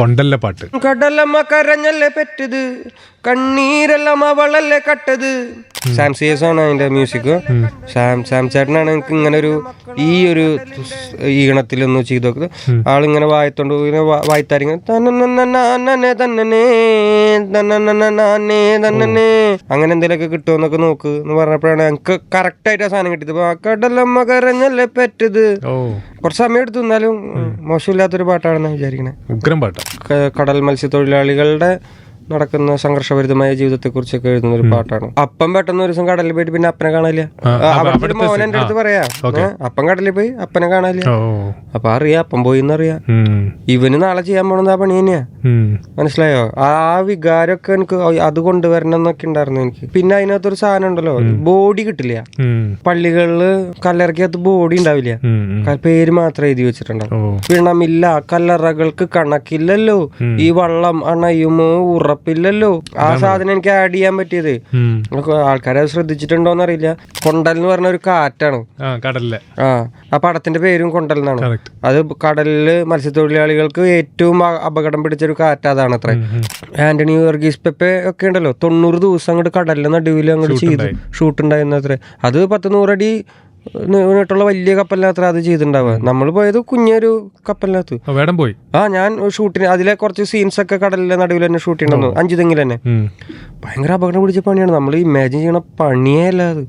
കൊണ്ടല്ല പാട്ട്. കടലമ്മ കരഞ്ഞല്ലേ പെറ്റത്? കണ്ണീരെല്ലാം അവളല്ലേ കട്ടത്? സാം സിയസ് ആണ് അതിന്റെ മ്യൂസിക് സാം സാം ചേട്ടനാണ് എനിക്ക് ഇങ്ങനെ ഒരു ഈ ഒരു ഈണത്തിലൊന്ന് ചെയ്തു നോക്കുന്നത്. ആളിങ്ങനെ വായത്തോണ്ട് ഇങ്ങനെ വാ- വായ്ത്താരി ഇങ്ങനെ തന്നനനനാനനെ തന്നനെ തന്നനനനാനേ തന്നനെ. അങ്ങനെ എന്തെങ്കിലുമൊക്കെ കിട്ടുമെന്നൊക്കെ നോക്ക് എന്ന് പറഞ്ഞപ്പോഴാണ് എനിക്ക് കറക്റ്റ് ആയിട്ട് ആ സാധനം കിട്ടിയത്. അപ്പൊ ആ കടലമ്മ കരഞ്ഞല്ലേ പറ്റത്? കുറച്ച് സമയം എടുത്തു എന്നാലും മോശമില്ലാത്തൊരു പാട്ടാണെന്ന് വിചാരിക്കണേ. ഉഗ്രം പാട്ടാ. കടൽ മത്സ്യത്തൊഴിലാളികളുടെ നടക്കുന്ന സംഘർഷഭരിതമായ ജീവിതത്തെ കുറിച്ചൊക്കെ എഴുതുന്ന ഒരു പാട്ടാണ്. അപ്പം പെട്ടെന്ന് ഒരു ദിവസം കടലിൽ പോയിട്ട് പിന്നെ അപ്പനെ കാണാനില്ല. അവിടെ മോൻ അടുത്ത് പറയാ അപ്പം കടലിൽ പോയി അപ്പനെ കാണാനില്ല. അപ്പൊ അറിയാം അപ്പം പോയി എന്നറിയാം. ഇവന് നാളെ ചെയ്യാൻ പോണത് ആ പണി തന്നെയാ. മനസ്സിലായോ? ആ വികാരമൊക്കെ എനിക്ക് അത് കൊണ്ടുവരണം എന്നൊക്കെ ഉണ്ടായിരുന്നു എനിക്ക്. പിന്നെ അതിനകത്തൊരു സാധനം ഉണ്ടല്ലോ ബോഡി കിട്ടില്ല. പള്ളികളിൽ കല്ലറക്കകത്ത് ബോഡി ഉണ്ടാവില്ല. പേര് മാത്രം എഴുതി വെച്ചിട്ടുണ്ടാവും. പിണമില്ല കല്ലറകൾക്ക് കണക്കില്ലല്ലോ. ഈ വള്ളം അണയുമോ ഉറപ്പില്ലല്ലോ. ആ സാധനം എനിക്ക് ആഡ് ചെയ്യാൻ പറ്റിയത്. ആൾക്കാരെ ശ്രദ്ധിച്ചിട്ടുണ്ടോന്ന് അറിയില്ല കൊണ്ടൽ എന്ന് പറഞ്ഞ ഒരു കാറ്റാണ്. ആ കടലിലെ. ആ ആ പടത്തിന്റെ പേരും കൊണ്ടൽ എന്നാണ്. അത് കടലിൽ മത്സ്യത്തൊഴിലാളികൾക്ക് ഏറ്റവും അപകടം പിടിച്ച ഒരു കാറ്റ് അതാണ് അത്ര. ആന്റണി വർഗീസ് പെപ്പെ ഒക്കെ ഉണ്ടല്ലോ. തൊണ്ണൂറ് ദിവസം അങ്ങോട്ട് കടലിലെ നടുവിൽ അങ്ങോട്ട് ചെയ്തു ഷൂട്ട് ഉണ്ടായിരുന്നത്രേ അത് പത്ത് നൂറടി നീട്ടുള്ള വലിയ കപ്പലിനകത്ത് അത് ചെയ്തിട്ടുണ്ടാവുക. നമ്മൾ പോയത് കുഞ്ഞൊരു കപ്പലിനകത്ത്. വേടം പോയി. ആ ഞാൻ ഷൂട്ടിന് അതിലെ കുറച്ച് സീൻസ് ഒക്കെ കടലിലെ നടുവിൽ തന്നെ ഷൂട്ട് ചെയ്യണമെന്ന് അഞ്ചു തെങ്ങിൽ തന്നെ. ഭയങ്കര അപകടം പിടിച്ച പണിയാണ്. നമ്മൾ ഇമാജിൻ ചെയ്യണ പണിയേ അല്ല അത്.